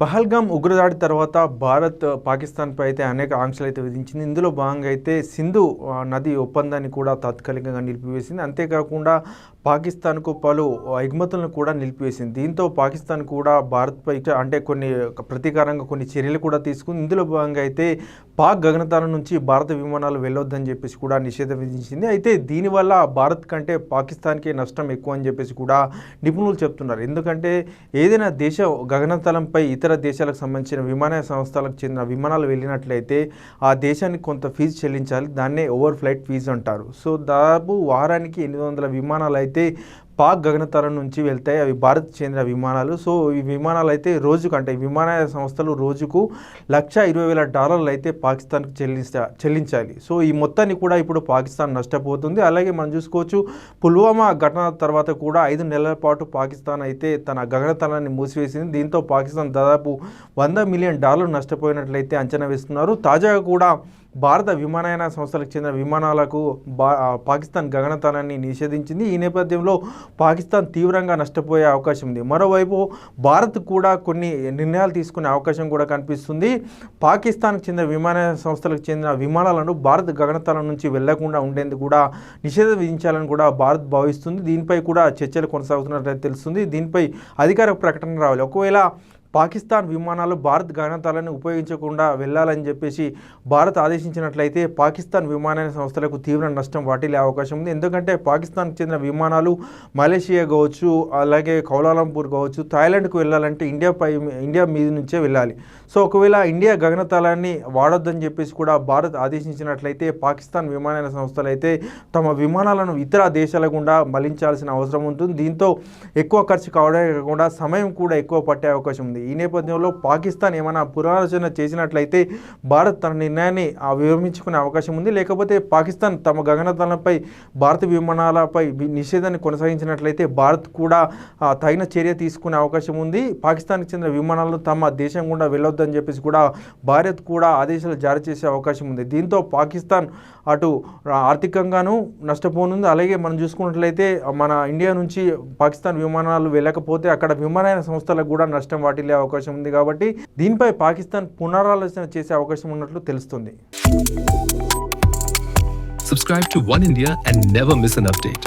పహల్గామ్ ఉగ్రదాడి తర్వాత భారత్ పాకిస్తాన్పై అయితే అనేక ఆంక్షలు అయితే విధించింది. ఇందులో భాగంగా అయితే సింధు నది ఒప్పందాన్ని కూడా తాత్కాలికంగా నిలిపివేసింది. అంతేకాకుండా పాకిస్తాన్కు పలు ఎగుమతులను కూడా నిలిపివేసింది. దీంతో పాకిస్తాన్ కూడా భారత్పై అంటే కొన్ని ప్రతీకారంగా కొన్ని చర్యలు కూడా తీసుకుంది. ఇందులో భాగంగా అయితే పాక్ గగనతాల నుంచి భారత విమానాలు వెళ్ళొద్దని చెప్పేసి కూడా నిషేధం విధించింది. అయితే దీనివల్ల భారత్ కంటే పాకిస్తాన్కే నష్టం ఎక్కువ అని చెప్పేసి కూడా నిపుణులు చెప్తున్నారు. ఎందుకంటే ఏదైనా దేశ గగనతలంపై ఇతర దేశాలకు సంబంధించిన విమానయాన సంస్థలకు చెందిన విమానాలు వెళ్ళినట్లయితే ఆ దేశానికి కొంత ఫీజు చెల్లించాలి. దాన్నే ఓవర్ ఫ్లైట్ ఫీజు అంటారు. సో దాదాపు వారానికి ఎనిమిది వందల విమానాలు అయితే PT పాక్ గగనతరం నుంచి వెళ్తాయి. అవి భారత్ చెందిన విమానాలు. సో ఈ విమానాలు అయితే రోజుకు అంటే విమానయాన సంస్థలు రోజుకు లక్ష ఇరవై వేల డాలర్లు అయితే పాకిస్తాన్కు చెల్లిస్తా చెల్లించాలి. సో ఈ మొత్తాన్ని కూడా ఇప్పుడు పాకిస్తాన్ నష్టపోతుంది. అలాగే మనం చూసుకోవచ్చు పుల్వామా ఘటన తర్వాత కూడా ఐదు నెలల పాటు పాకిస్తాన్ అయితే తన గగనతలాన్ని మూసివేసింది. దీంతో పాకిస్తాన్ దాదాపు వంద మిలియన్ డాలర్లు నష్టపోయినట్లయితే అంచనా వేస్తున్నారు. తాజాగా కూడా భారత విమానయాన సంస్థలకు చెందిన విమానాలకు బా పాకిస్తాన్ గగనతలాన్ని నిషేధించింది. ఈ నేపథ్యంలో పాకిస్తాన్ తీవ్రంగా నష్టపోయే అవకాశం ఉంది. మరోవైపు భారత్ కూడా కొన్ని నిర్ణయాలు తీసుకునే అవకాశం కూడా కనిపిస్తుంది. పాకిస్తాన్కి చెందిన విమానయాన సంస్థలకు చెందిన విమానాలను భారత్ గగనతలం నుంచి వెళ్ళకుండా ఉండేందుకు కూడా నిషేధం విధించాలని కూడా భారత్ భావిస్తుంది. దీనిపై కూడా చర్చలు కొనసాగుతున్నట్లయితే తెలుస్తుంది. దీనిపై అధికార ప్రకటన రావాలి. ఒకవేళ పాకిస్తాన్ విమానాలు భారత్ గగనతలాన్ని ఉపయోగించకుండా వెళ్ళాలని చెప్పేసి భారత్ ఆదేశించినట్లయితే పాకిస్తాన్ విమానయాన సంస్థలకు తీవ్ర నష్టం వాటిల్లే అవకాశం ఉంది. ఎందుకంటే పాకిస్తాన్కి చెందిన విమానాలు మలేషియా కావచ్చు అలాగే కౌలాలంపూర్ కావచ్చు థాయిలాండ్కు వెళ్ళాలంటే ఇండియా పై ఇండియా మీద నుంచే వెళ్ళాలి. సో ఒకవేళ ఇండియా గగనతలాన్ని వాడొద్దని చెప్పేసి కూడా భారత్ ఆదేశించినట్లయితే పాకిస్తాన్ విమానయాన సంస్థలు అయితే తమ విమానాలను ఇతర దేశాల గుండా మళ్ళించాల్సిన అవసరం ఉంటుంది. దీంతో ఎక్కువ ఖర్చు కావడమే కాకుండా సమయం కూడా ఎక్కువ పట్టే అవకాశం ఉంది. ఈ నేపథ్యంలో పాకిస్తాన్ ఏమైనా పునరాలోచన చేసినట్లయితే భారత్ తన నిర్ణయాన్ని విరమించుకునే అవకాశం ఉంది. లేకపోతే పాకిస్తాన్ తమ గగనతలంపై భారత విమానాలపై నిషేధాన్ని కొనసాగించినట్లయితే భారత్ కూడా తగిన చర్య తీసుకునే అవకాశం ఉంది. పాకిస్తాన్కి చెందిన విమానాలు తమ దేశం గుండా వెళ్ళొద్దని చెప్పేసి కూడా భారత్ కూడా ఆదేశాలు జారీ చేసే అవకాశం ఉంది. దీంతో పాకిస్తాన్ అటు ఆర్థికంగానూ నష్టపోనుంది. అలాగే మనం చూసుకున్నట్లయితే మన ఇండియా నుంచి పాకిస్తాన్ విమానాలు వెళ్ళకపోతే అక్కడ విమానయాన సంస్థలకు కూడా నష్టం వెళ్ళే అవకాశం ఉంది కాబట్టి దీనిపై పాకిస్తాన్ పునరాలోచన చేసే అవకాశం ఉన్నట్లు తెలుస్తుంది Subscribe to One India and never miss an update.